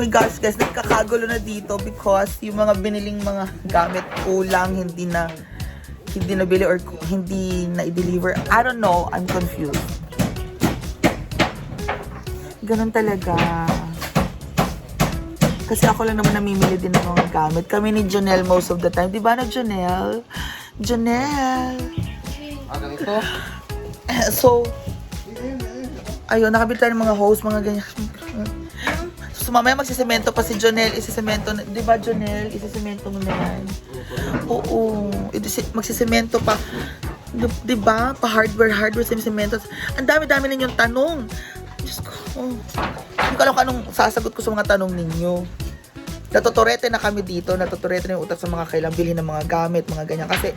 my gosh guys, nagkakagulo na dito because yung mga biniling mga gamit kulang, hindi na hindi na bili or hindi na i-deliver. I don't know, I'm confused. Ganun talaga. Kasi ako lang naman namimili din ng mga gamit. Kami ni Janelle most of the time. Di ba na Janelle? Janelle! Ah, ganito? So, ayun, nakabili tayo ng mga hose, mga ganyan. So, mamaya magsisemento pa si Jonel, isisemento, na- di ba Jonel, isisemento mo na yan. Oo, magsisemento pa. Di, ba? Pa hardware, hardware, semento. Ang dami-dami ninyong tanong. Diyos ko. Oh. Hindi ko alam kung anong sasagot ko sa mga tanong ninyo. Natuturete na kami dito, natuturete na yung utak sa mga kailang bilhin ng mga gamit, mga ganyan. Kasi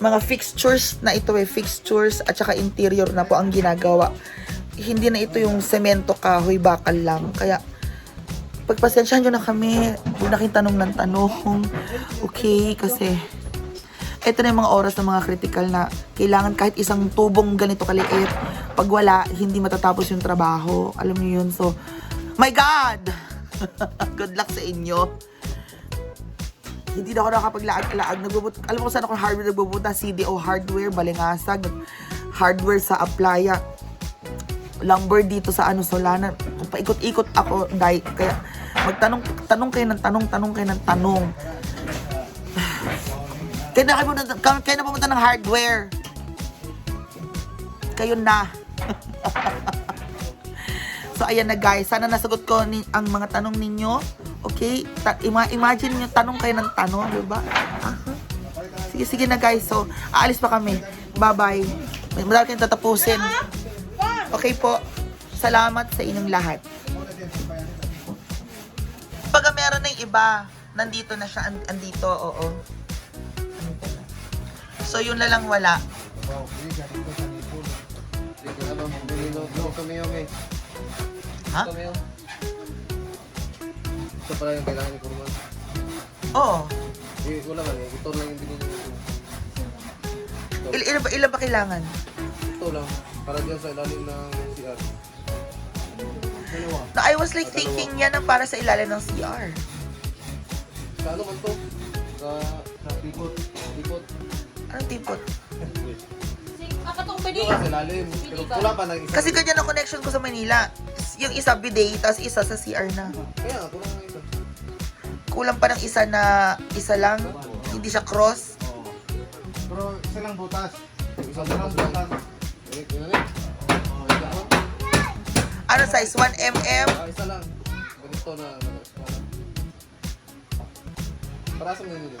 mga fixtures na ito eh, fixtures at saka interior na po ang ginagawa. Hindi na ito yung semento kahoy bakal lang. Kaya pagpasensyahan nyo na kami. Huwag na tanong ng tanong. Okay, kasi ito na yung mga oras na mga critical na kailangan kahit isang tubong ganito kaliit. Pag wala, hindi matatapos yung trabaho. Alam niyo yun. So, my God! Good luck sa inyo hindi na ako nakapaglaag-laag. Nagbubut alam mo kung saan ako hardware nagbubuta? CDO hardware, balingasag, hardware sa Aplaya. Lumber dito sa ano, Solana. Paikot-ikot ako, dahil, kaya magtanong tanong kayo ng tanong, tanong kayo ng tanong. Kaya na kayo kaya na pumunta ng hardware. Kayo na. So, ayan na guys. Sana nasagot ko ni, ang mga tanong ninyo. Okay? Ta- ima- imagine nyo, tanong kayo ng tanong, di ba? Sige, sige na guys. So, aalis pa kami. Bye-bye. Madami kayong tatapusin. Okay po. Salamat sa inyong lahat. Pag meron yung iba, nandito na siya. An- andito, oo. So, yun na lang wala. Ha? Ito pala yung kailangan ni Kurman. Oo. Eh, wala man eh. Ito lang yung binili ko. Ilan ba kailangan? ito lang. Para dyan sa ilalim ng CR. Dalawa. Na I was like thinking yan ang para sa ilalim ng CR. Sa ano man to? Sa, sa tikot. Tikot. Anong tipot? Akatong Ito pwede. ka sa ilalim. Pero wala pa nang isa. Kasi ganyan ang connection ko sa Manila. Yung isa bidet, tapos isa sa CR na. Kaya, kulang ng isa. Kulang pa ng isa na isa lang. Hindi siya cross. Oo. Pero isa lang butas. Isang Isa lang butas Ano size? 1mm? Ah, isa lang. Ganito na. ano, Para sa mga nila.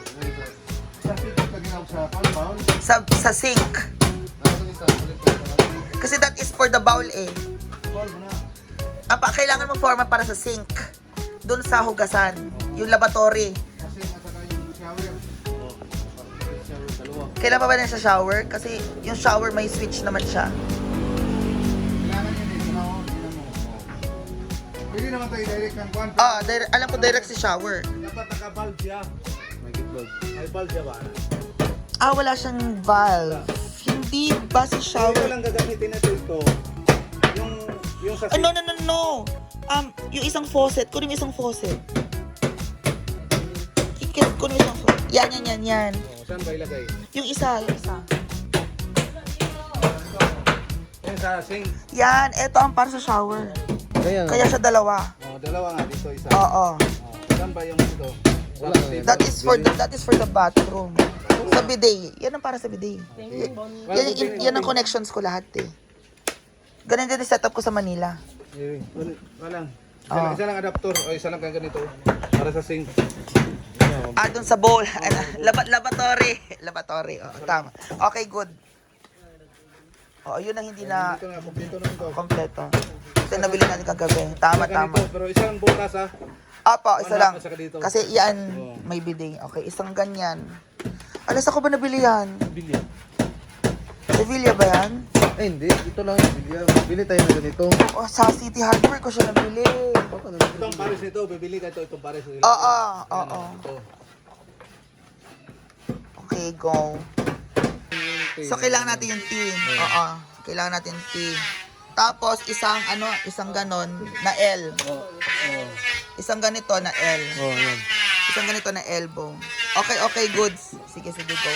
Sa sa sink. Kasi that is for the bowl eh. Call mo na. Ang pa, kailangan mo format para sa sink. Doon sa hugasan. Yung lavatory. Kailan pa ba na sa shower? Kasi yung shower may switch naman siya. Kailangan yun eh. Sinaw, tingnan mo. Oo. Pwede naman tayo direct ng kwan. Ah, dire- alam ko direct si shower. Dapat naka-valve siya. May valve siya ba? Ah, wala siyang valve. Hindi ba si Shower shower? lang gagamitin na ito. Yung, yung sa Ah, no, no, no, no. Um, yung isang faucet. Kunin mo isang faucet. Kikit, kunin mo isang faucet. Yan, yan, yan, yan. Oh, saan ba ilagay? Yung isa, yung isa. Yan sa sink. Yan, eto ang para sa shower. Kaya Kaya siya dalawa. Oh, dalawa nga dito isa. Oo. Oh, saan ba yung ito? Wala. That is for the, that is for the bathroom. Sa bidet. Yan ang para sa bidet. Yan, yan, yan ang connections ko lahat eh. Ganun din yung setup ko sa Manila. Eh, wala- Walang. Isa, lang, isa lang adapter o isa lang kang ganito para sa sink. Ah, dun sa bowl. Ano, Laba, laboratory. Laboratory. Oo, tama. Okay, good. Oo, yun ang hindi na Dito na, dito na ito. kompleto. Ito yung nabili natin kagabi. Tama, tama. pero isang butas ha. Apo, isa lang. Kasi yan, may bidet. Okay, isang ganyan. Alas ako ba nabili yan? Bilya. Sevilla ba yan? Eh, hindi. Ito lang. Bilya. Bili tayo ng ganito. Oh, sa City Hardware ko siya nabili. Baka na. Itong pares nito, bibili ka ito, itong pares nito. Oo, oo. Ito. Okay, go. So, kailangan natin yung tea. Oo. Kailangan natin tea. Tapos, isang ano, isang ganon na L. Oh, oh. Isang ganito na L. Oh, yan. Isang ganito na elbow. Okay, okay, goods. Sige, sige, go.